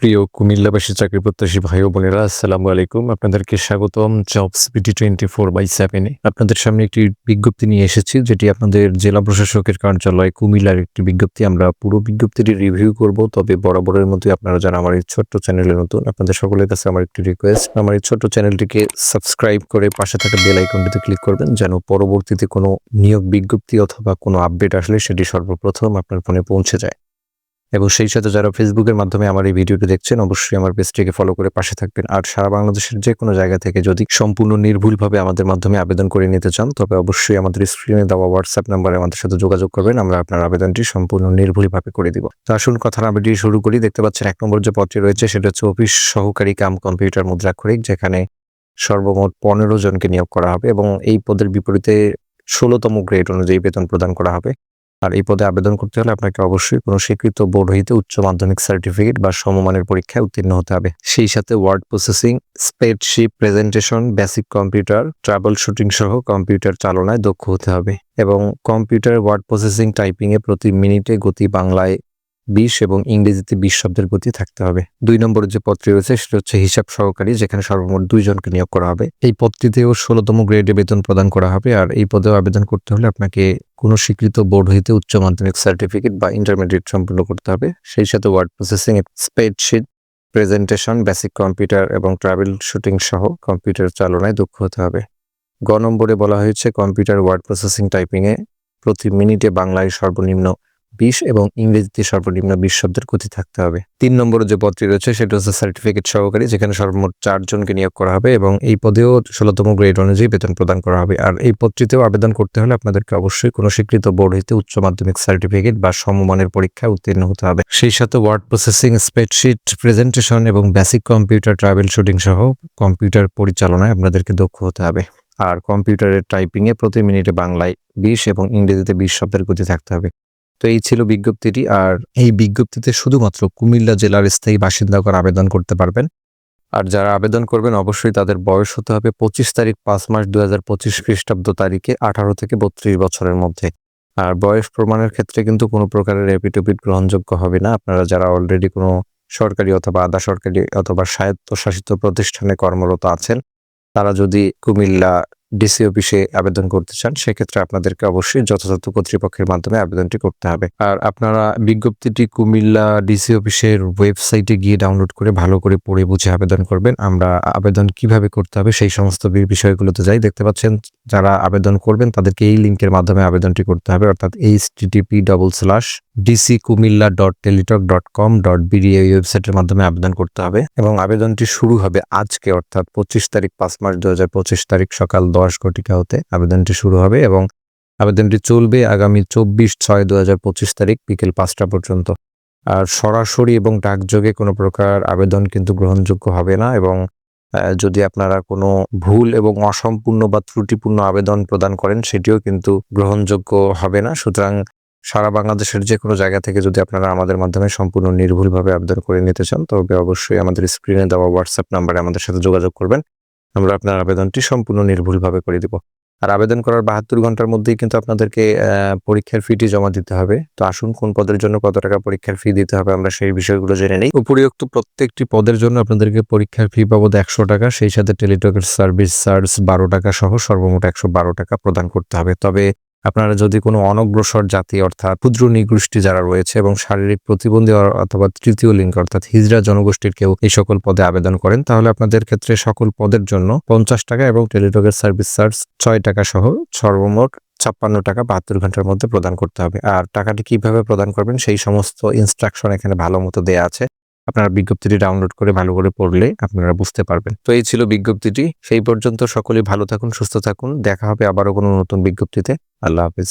প্রিয় কুমিল্লাবাসী চাকরি প্রত্যাশী ভাই বোনেরা, আসসালামু আলাইকুম। আপনাদেরকে স্বাগতম জবস বিটি টোয়েন্টি ফোর বাই সেভেনে আপনাদের সামনে একটি বিজ্ঞপ্তি নিয়ে এসেছি, যেটি আপনাদের জেলা প্রশাসকের কার্যালয় কুমিল্লার একটি বিজ্ঞপ্তি। আমরা পুরো বিজ্ঞপ্তিটি রিভিউ করব, তবে বরাবরের মধ্যে আপনারা যারা আমার এই ছোট্ট চ্যানেলে নতুন, আপনাদের সকলের কাছে আমার একটি রিকোয়েস্ট আমার এই ছোট্ট চ্যানেলটিকে সাবস্ক্রাইব করে পাশে থাকা বেল আইকনটিতে ক্লিক করবেন, যেন পরবর্তীতে কোনো নিয়োগ বিজ্ঞপ্তি অথবা কোনো আপডেট আসলে সেটি সর্বপ্রথম আপনার ফোনে পৌঁছে যায়। এবং সেই সাথে যারা ফেসবুকের মাধ্যমে আমার এই ভিডিওটি দেখছেন, অবশ্যই আমার পেজটিকে ফলো করে পাশে থাকবেন। আর সারা বাংলাদেশের যে কোনো জায়গা থেকে যদি সম্পূর্ণ নির্ভুলভাবে আমাদের মাধ্যমে আবেদন করে নিতে চান, তবে অবশ্যই আমাদের স্ক্রিনে দেওয়া হোয়াটসঅ্যাপ নাম্বারে আমাদের সাথে যোগাযোগ করবেন, আমরা আপনার আবেদনটি সম্পূর্ণ নির্ভুলভাবে করে দিব। তো আসুন কথা না বেরিয়ে শুরু করি। দেখতে পাচ্ছেন এক নম্বর যে পদটি রয়েছে, সেটা হচ্ছে অফিস সহকারী কাম কম্পিউটার মুদ্রাক্ষরিক, যেখানে সর্বমোট পনেরো জনকে নিয়োগ করা হবে এবং এই পদের বিপরীতে ষোলোতম গ্রেড অনুযায়ী বেতন প্রদান করা হবে। আর এই পদে আবেদন করতে হলে আপনাকে অবশ্যই কোনো স্বীকৃত বোর্ড হইতে উচ্চ মাধ্যমিক সার্টিফিকেট বা সমমানের পরীক্ষায় উত্তীর্ণ হতে হবে। সেই সাথে word processing spreadsheet presentation basic computer trouble shooting সহ কম্পিউটার চালনায় দক্ষ হতে হবে। এবং কম্পিউটার ওয়ার্ড প্রসেসিং টাইপিংয়ে প্রতি মিনিটে গতি বাংলায় বিশ এবং ইংরেজিতে বিশ শব্দের গতি থাকতে হবে। দুই নম্বরের যে পদটি রয়েছে, সেটা হচ্ছে হিসাব সহকারী, যেখানে সর্বমোট দুইজনকে নিয়োগ করা হবে। এই পদটিতেও ষোলোতম গ্রেডে বেতন প্রদান করা হবে, আর এই পদেও আবেদন করতে হলে আপনাকে কোনো স্বীকৃত বোর্ড হইতে উচ্চ মাধ্যমিক সার্টিফিকেট বা ইন্টারমিডিয়েট সম্পূর্ণ করতে হবে। সেই সাথে word processing, spreadsheet, presentation, basic computer এবং ট্রাভেল শুটিং সহ কম্পিউটার চালনায় দক্ষ হতে হবে। গ নম্বরে বলা হয়েছে, কম্পিউটার ওয়ার্ড প্রসেসিং, টাইপিংয়ে প্রতি মিনিটে বাংলায় সর্বনিম্ন বিশ এবং ইংরেজিতে সর্বনিম্ন বিশ শব্দের গতি থাকতে হবে। তিন নম্বরে যে পদটি রয়েছে, সেটা হচ্ছে সার্টিফিকেট সহকারী, যেখানে সর্বমোট চারজনকে নিয়োগ করা হবে এবং এই পদেও ষোলোতম গ্রেড অনুযায়ী বেতন প্রদান করা হবে। আর এই পদটিতেও আবেদন করতে হলে আপনাদেরকে অবশ্যই কোনো স্বীকৃত বোর্ড হইতে উচ্চ মাধ্যমিক সার্টিফিকেট বা সমমানের পরীক্ষায় উত্তীর্ণ হতে হবে। সেই সাথে ওয়ার্ড প্রসেসিং স্প্রেডশিট প্রেজেন্টেশন এবং বেসিক কম্পিউটার ট্রাভেল শুটিং সহ কম্পিউটার পরিচালনায় আপনাদেরকে দক্ষ হতে হবে। আর কম্পিউটারের টাইপিংয়ে প্রতি মিনিটে বাংলায় বিশ এবং ইংরেজিতে বিশ শব্দের গতি থাকতে হবে। তো এই ছিল বিজ্ঞপ্তিটি। আর এই বিজ্ঞপ্তিতে শুধুমাত্র কুমিল্লা জেলার স্থায়ী বাসিন্দাগণ আবেদন করতে পারবেন। আর যারা আবেদন করবেন, অবশ্যই তাদের বয়স হতে হবে পঁচিশ তারিখ পাঁচ মাস দুই হাজার পঁচিশ খ্রিস্টাব্দ তারিখে, আঠারো থেকে বত্রিশ বছরের মধ্যে। আর বয়স প্রমাণের ক্ষেত্রে কিন্তু কোনো প্রকারের এপিটোপিট গ্রহণযোগ্য হবে না। আপনারা যারা অলরেডি কোনো সরকারি অথবা আধা সরকারি অথবা স্বায়ত্তশাসিত প্রতিষ্ঠানে কর্মরত আছেন, তারা যদি কুমিল্লা ডিসি অফিসে আবেদন করতে চান, সেক্ষেত্রে আপনাদেরকে অবশ্যই যথাযথ কর্তৃপক্ষের মাধ্যমে আবেদনটি করতে হবে। আর আপনারা বিজ্ঞপ্তিটি কুমিল্লা ডিসি অফিসের ওয়েবসাইটে গিয়ে ডাউনলোড করে ভালো করে পড়ে বুঝে আবেদন করবেন। আমরা আবেদন কীভাবে করতে হবে সেই সমস্ত বিষয়গুলোতে যাই। দেখতে পাচ্ছেন যারা আবেদন করবেন, তাদেরকে এই লিঙ্কের মাধ্যমে আবেদনটি করতে হবে, অর্থাৎ H TTP double slash DC Comilla dot Teletalk dot com dot BD এই ওয়েবসাইটের মাধ্যমে আবেদন করতে হবে। এবং আবেদনটি শুরু হবে আজকে, অর্থাৎ পঁচিশ তারিখ পাঁচ মার্চ দু হাজার পঁচিশ তারিখ সকাল দশ ঘটিকা হতে আবেদনটি শুরু হবে এবং আবেদনটি চলবে আগামী চব্বিশ ছয় দু হাজার পঁচিশ তারিখ বিকেল পাঁচটা পর্যন্ত। আর সরাসরি এবং ডাকযোগে কোনো প্রকার আবেদন কিন্তু গ্রহণযোগ্য হবে না এবং যদি আপনারা কোনো ভুল এবং অসম্পূর্ণ বা ত্রুটিপূর্ণ আবেদন প্রদান করেন সেটিও কিন্তু গ্রহণযোগ্য হবে না। সুতরাং সারা বাংলাদেশের যে কোনো জায়গা থেকে যদি আপনারা আমাদের মাধ্যমে সম্পূর্ণ নির্ভুলভাবে আবেদন করে নিতে চান তবে অবশ্যই আমাদের স্ক্রিনে দেওয়া হোয়াটসঅ্যাপ নাম্বারে আমাদের সাথে যোগাযোগ করবেন। আমরা আপনার আবেদনটি সম্পূর্ণ নির্ভুলভাবে করে দেব। আর আবেদন করার বাহাত্তর ঘণ্টার মধ্যেই কিন্তু আপনাদেরকে পরীক্ষার ফিটি জমা দিতে হবে। তো আসুন কোন পদের জন্য কত টাকা পরীক্ষার ফি দিতে হবে আমরা সেই বিষয়গুলো জেনে নিই। উপরিউক্ত প্রত্যেকটি পদের জন্য আপনাদেরকে পরীক্ষার ফি বাবদ একশো টাকা, সেই সাথে টেলিটকের সার্ভিস চার্জ বারো টাকা সহ সর্বমোট একশো বারো টাকা প্রদান করতে হবে। তবে আপনারা যদি কোনো অনগ্রসর জাতি অর্থাৎ ক্ষুদ্র নিগোষ্ঠী যারা রয়েছে এবং শারীরিক প্রতিবন্ধী অথবা তৃতীয় লিঙ্গ অর্থাৎ হিজরা জনগোষ্ঠীর কেউ এই সকল পদে আবেদন করেন, তাহলে আপনাদের ক্ষেত্রে সকল পদের জন্য পঞ্চাশ টাকা এবং টেলিটকের সার্ভিস চার্জ ছয় টাকা সহ সর্বমোট ছাপ্পান্ন টাকা বাহাত্তর ঘণ্টার মধ্যে প্রদান করতে হবে। আর টাকাটি কীভাবে প্রদান করবেন সেই সমস্ত ইনস্ট্রাকশন এখানে ভালো মতো দেয়া আছে। আপনারা বিজ্ঞপ্তিটি ডাউনলোড করে ভালো করে পড়লে আপনারা বুঝতে পারবেন। তো এই ছিল বিজ্ঞপ্তিটি। সেই পর্যন্ত সকলেই ভালো থাকুন, সুস্থ থাকুন। দেখা হবে আবারও কোনো নতুন বিজ্ঞপ্তিতে। আল্লাহ হাফিজ।